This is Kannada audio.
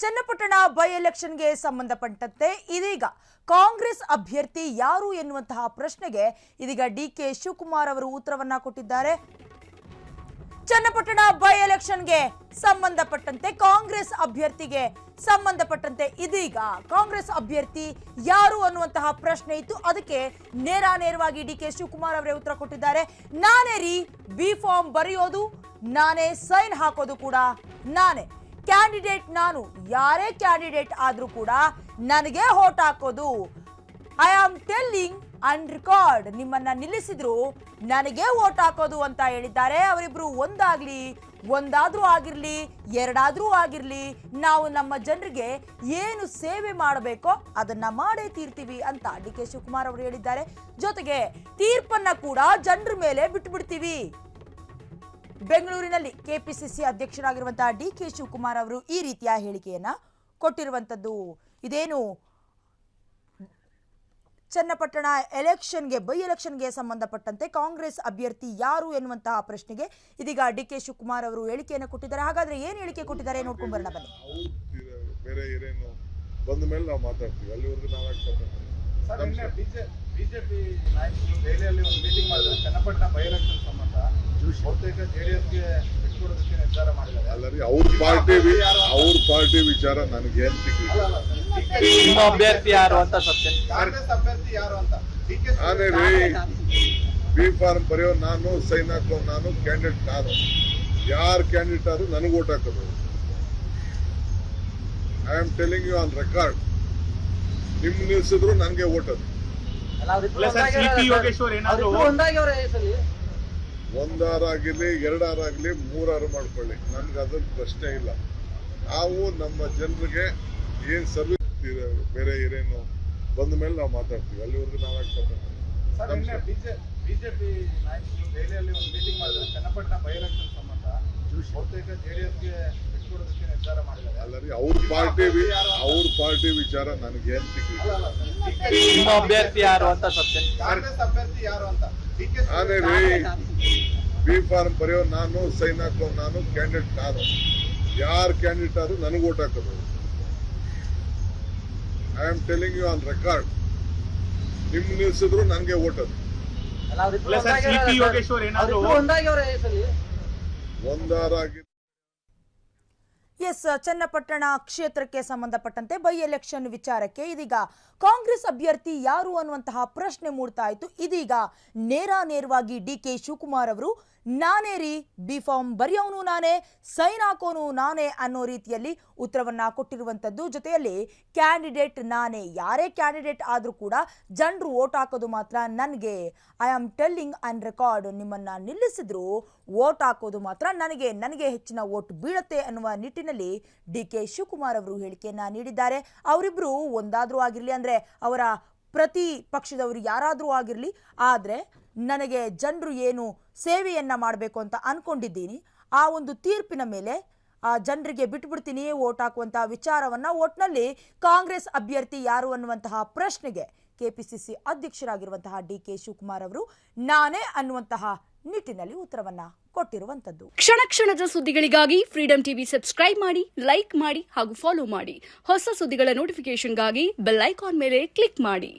ಚನ್ನಪಟ್ಟಣ ಬೈ ಎಲೆಕ್ಷನ್ಗೆ ಸಂಬಂಧಪಟ್ಟಂತೆ ಇದೀಗ ಕಾಂಗ್ರೆಸ್ ಅಭ್ಯರ್ಥಿ ಯಾರು ಎನ್ನುವಂತಹ ಪ್ರಶ್ನೆಗೆ ಇದೀಗ ಡಿ ಕೆ ಶಿವಕುಮಾರ್ ಅವರು ಉತ್ತರವನ್ನ ಕೊಟ್ಟಿದ್ದಾರೆ. ಚನ್ನಪಟ್ಟಣ ಬೈ ಎಲೆಕ್ಷನ್ಗೆ ಸಂಬಂಧಪಟ್ಟಂತೆ ಕಾಂಗ್ರೆಸ್ ಅಭ್ಯರ್ಥಿಗೆ ಸಂಬಂಧಪಟ್ಟಂತೆ ಇದೀಗ ಕಾಂಗ್ರೆಸ್ ಅಭ್ಯರ್ಥಿ ಯಾರು ಅನ್ನುವಂತಹ ಪ್ರಶ್ನೆ ಇತ್ತು. ಅದಕ್ಕೆ ನೇರ ನೇರವಾಗಿ ಡಿ ಕೆ ಶಿವಕುಮಾರ್ ಅವರೇ ಉತ್ತರ ಕೊಟ್ಟಿದ್ದಾರೆ. ನಾನೇ ರೀ, ಬಿ ಫಾರ್ಮ್ ಬರೆಯೋದು, ನಾನೇ ಸೈನ್ ಹಾಕೋದು ಕೂಡ ನಾನೇ. ಕ್ಯಾಂಡಿಡೇಟ್ ನಾನು. ಯಾರೇ ಕ್ಯಾಂಡಿಡೇಟ್ ಆದ್ರೂ ಕೂಡ ನನಗೆ ಹೋಟ್ ಹಾಕೋದು. I am telling and record ನಿಮ್ಮನ್ನ ನಿಲ್ಲಿಸಿದ್ರು ನನಗೆ ಓಟ್ ಹಾಕೋದು ಅಂತ ಹೇಳಿದ್ದಾರೆ. ಅವರಿಬ್ರು ಒಂದಾಗ್ಲಿ, ಒಂದಾದ್ರೂ ಆಗಿರ್ಲಿ, ಎರಡಾದ್ರೂ ಆಗಿರ್ಲಿ, ನಾವು ನಮ್ಮ ಜನರಿಗೆ ಏನು ಸೇವೆ ಮಾಡಬೇಕೋ ಅದನ್ನ ಮಾಡೇ ತೀರ್ತೀವಿ ಅಂತ ಡಿ ಕೆ ಶಿವಕುಮಾರ್ ಅವರು ಹೇಳಿದ್ದಾರೆ. ಜೊತೆಗೆ ತೀರ್ಪನ್ನ ಕೂಡ ಜನರ ಮೇಲೆ ಬಿಟ್ಟು ಬಿಡ್ತೀವಿ ಬೆಂಗಳೂರಿನಲ್ಲಿ ಕೆಪಿಸಿಸಿ ಅಧ್ಯಕ್ಷರಾಗಿರುವಂತಹ ಡಿ ಕೆ ಶಿವಕುಮಾರ್ ಅವರು ಈ ರೀತಿಯ ಹೇಳಿಕೆಯನ್ನ ಕೊಟ್ಟಿರುವಂತದ್ದು ಇದೇನು ಚನ್ನಪಟ್ಟಣ ಎಲೆಕ್ಷನ್ಗೆ ಬೈ ಎಲೆಕ್ಷನ್ಗೆ ಸಂಬಂಧಪಟ್ಟಂತೆ ಕಾಂಗ್ರೆಸ್ ಅಭ್ಯರ್ಥಿ ಯಾರು ಎನ್ನುವಂತಹ ಪ್ರಶ್ನೆಗೆ ಇದೀಗ ಡಿ ಕೆ ಶಿವಕುಮಾರ್ ಅವರು ಹೇಳಿಕೆಯನ್ನು ಕೊಟ್ಟಿದ್ದಾರೆ. ಹಾಗಾದ್ರೆ ಏನು ಹೇಳಿಕೆ ಕೊಟ್ಟಿದ್ದಾರೆ ನೋಡ್ಕೊಂಡು ಬರೋಣ ಬನ್ನಿ. ಬೇರೆ ಏನೇನು ಬಂದ ಮೇಲೆ ನಾವು ಮಾತಾಡ್ತೀವಿ. ಅಲ್ಲಿವರೆಗೂ ನಾವು ಬಿಜೆಪಿ ನಾಯಕರು ದೆಹಲಿಯಲ್ಲಿ ಒಂದು ಮೀಟಿಂಗ್ ಮಾಡಿದ್ರೆ ಚನ್ನಪಟ್ಟಣ ಬೈ ಎಲೆಕ್ಷನ್ ಬಹುತೇಕ ಜೆಡಿಎಸ್ಗೆ ಬಿಟ್ಕೊಡೋದಕ್ಕೆ ನಿರ್ಧಾರ ಮಾಡಿದ್ದಾರೆ. ಅಲ್ಲರಿ ಅವ್ರ ಪಾರ್ಟಿ ಅವ್ರ ಪಾರ್ಟಿ ವಿಚಾರ ನನಗೆ ಏನ್ ನಿಮ್ಮ ಅಭ್ಯರ್ಥಿ ಯಾರು ಅಂತ ಸತ್ಯ. ಕಾಂಗ್ರೆಸ್ ಅಭ್ಯರ್ಥಿ ಯಾರು ಅಂತ? ಬಿ ಫಾರ್ಮ್ ಬರೆಯೋ ನಾನು ಸೈನ್ ಹಾಕೋ ನಾನು ಕ್ಯಾಂಡಿಡೇಟ್ ನಾನು. ಯಾರು ಕ್ಯಾಂಡಿಡೇಟ್ ಆದ್ರೂ ನನಗೆ ಓಟ್ ಹಾಕೋದು. I am telling you on record ನಿಮ್ ನಿಲ್ಸಿದ್ರು ನನಗೆ ಓಟ್ ಅದು. ಅಲ್ಲ ಎರಡಾರಾಗಲಿ ಮೂರಾರು ಮಾಡ್ಕೊಳ್ಳಿ. ನನಗೆ ಅದ್ರ ಪ್ರಶ್ನೆ ಇಲ್ಲ. ನಾವು ನಮ್ಮ ಜನರಿಗೆ ಏನು ಸರ್ವಿಸ್ ಬೇರೆ ಏನೇನು ಬಂದ ಮೇಲೆ ನಾವು ಮಾತಾಡ್ತೀವಿ. ಅಲ್ಲಿವರೆಗೂ ನಾವು ಯಾಕೆ ಸರ್ ನಿನ್ನೆ ಬಿಜೆಪಿ ನಾಯಕರು ದೆಹಲಿಯಲ್ಲಿ ಒಂದು ಮೀಟಿಂಗ್ ಮಾಡಿದ್ರೆ. ಚನ್ನಪಟ್ಟಣ ಸಂಬಂಧ ಎಲೆಕ್ಷನ್ ಸಂಬಂಧ. ಬಹುತೇಕ ಜೆಡಿಎಸ್ಗೆ ಬಿಟ್ಕೊಡೋದಕ್ಕೆ ನಿರ್ಧಾರ ಮಾಡಿದ್ದಾರೆ. ಅಲ್ಲರಿ ಅವ್ರ ಪಾರ್ಟಿ ಅವ್ರ ಪಾರ್ಟಿ ವಿಚಾರ ನನಗೆ ಏನ್ ಸಿಗ್ಲಿ ಅಲ್ಲ, ಅಲ್ಲ, ಸರ್. DK ನಿಮ್ಮ ಅಭ್ಯರ್ಥಿ ಯಾರು ಅಂತ ಸತ್ಯ? ಕಾಂಗ್ರೆಸ್ ಅಭ್ಯರ್ಥಿ ಯಾರು ಅಂತ? ನಾನೇ ರೀ ಬಿ ಫಾರ್ಮ್ ಬರೆಯೋ ನಾನು ಸೈನ್ ಹಾಕೋ ನಾನು ಕ್ಯಾಂಡಿಡೇಟ್ ನಾನು. ಯಾರು ಕ್ಯಾಂಡಿಡೇಟ್ ಆದ್ರೂ ನನಗೆ ಓಟ್ ಹಾಕೋದು. I am telling you on record ನಿಮ್ ನಿಲ್ಸಿದ್ರು ನನಗೆ ಓಟ್ ಅದು. ಒಂದಾರಾಗಿ ಎಸ್, ಚನ್ನಪಟ್ಟಣ ಕ್ಷೇತ್ರಕ್ಕೆ ಸಂಬಂಧಪಟ್ಟಂತೆ ಬೈ ಎಲೆಕ್ಷನ್ ವಿಚಾರಕ್ಕೆ ಇದೀಗ ಕಾಂಗ್ರೆಸ್ ಅಭ್ಯರ್ಥಿ ಯಾರು ಅನ್ನುವಂತಹ ಪ್ರಶ್ನೆ ಮೂಡ್ತಾ ಇತ್ತು. ಇದೀಗ ನೇರ ನೇರವಾಗಿ ಡಿ ಕೆ ಶಿವಕುಮಾರ್ ಅವರು ನಾನೇ ರೀ ಬಿ ಫಾರ್ಮ್ ಬರೆಯೋನು ನಾನೇ, ಸೈನ್ ಹಾಕೋನು ನಾನೇ ಅನ್ನೋ ರೀತಿಯಲ್ಲಿ ಉತ್ತರವನ್ನು ಕೊಟ್ಟಿರುವಂಥದ್ದು. ಜೊತೆಯಲ್ಲಿ ಕ್ಯಾಂಡಿಡೇಟ್ ನಾನೇ, ಯಾರೇ ಕ್ಯಾಂಡಿಡೇಟ್ ಆದರೂ ಕೂಡ ಜನರು ಓಟ್ ಹಾಕೋದು ಮಾತ್ರ ನನಗೆ. I am telling and record ನಿಮ್ಮನ್ನು ನಿಲ್ಲಿಸಿದ್ರು ಓಟ್ ಹಾಕೋದು ಮಾತ್ರ ನನಗೆ ನನಗೆ ಹೆಚ್ಚಿನ ಓಟ್ ಬೀಳತ್ತೆ ಅನ್ನುವ ನಿಟ್ಟಿನಲ್ಲಿ ಡಿ ಕೆ ಶಿವಕುಮಾರ್ ಅವರು ಹೇಳಿಕೆಯನ್ನು ನೀಡಿದ್ದಾರೆ. ಅವರಿಬ್ಬರು ಒಂದಾದರೂ ಆಗಿರಲಿ ಅಂದರೆ ಅವರ ಪ್ರತಿ ಪಕ್ಷದವರು ಯಾರಾದರೂ ಆಗಿರಲಿ, ಆದರೆ ನನಗೆ ಜನರು ಏನು ಸೇವೆಯನ್ನು ಮಾಡಬೇಕು ಅಂತ ಅಂದ್ಕೊಂಡಿದ್ದೀನಿ ಆ ಒಂದು ತೀರ್ಪಿನ ಮೇಲೆ, ಆ ಜನರಿಗೆ ಬಿಟ್ಬಿಡ್ತೀನಿ, ಓಟ್ ಹಾಕುವಂತಹ ವಿಚಾರವನ್ನ ಒಟ್ನಲ್ಲಿ ಕಾಂಗ್ರೆಸ್ ಅಭ್ಯರ್ಥಿ ಯಾರು ಅನ್ನುವಂತಹ ಪ್ರಶ್ನೆಗೆ ಕೆ ಪಿ ಸಿ ಸಿ ಅಧ್ಯಕ್ಷರಾಗಿರುವಂತಹ ಡಿ ಕೆ ಶಿವಕುಮಾರ್ ಅವರು ನಾನೇ ಅನ್ನುವಂತಹ ನಿಟ್ಟಿನಲ್ಲಿ ಉತ್ತರವನ್ನ ಕೊಟ್ಟಿರುವಂತದ್ದು ಕ್ಷಣ ಕ್ಷಣದ ಸುದ್ದಿಗಳಿಗಾಗಿ ಫ್ರೀಡಂ ಟಿವಿ ಸಬ್ಸ್ಕ್ರೈಬ್ ಮಾಡಿ ಲೈಕ್ ಮಾಡಿ ಹಾಗೂ ಫಾಲೋ ಮಾಡಿ. ಹೊಸ ಸುದ್ದಿಗಳ ನೋಟಿಫಿಕೇಶನ್ಗಾಗಿ ಬೆಲ್ ಐಕಾನ್ ಮೇಲೆ ಕ್ಲಿಕ್ ಮಾಡಿ.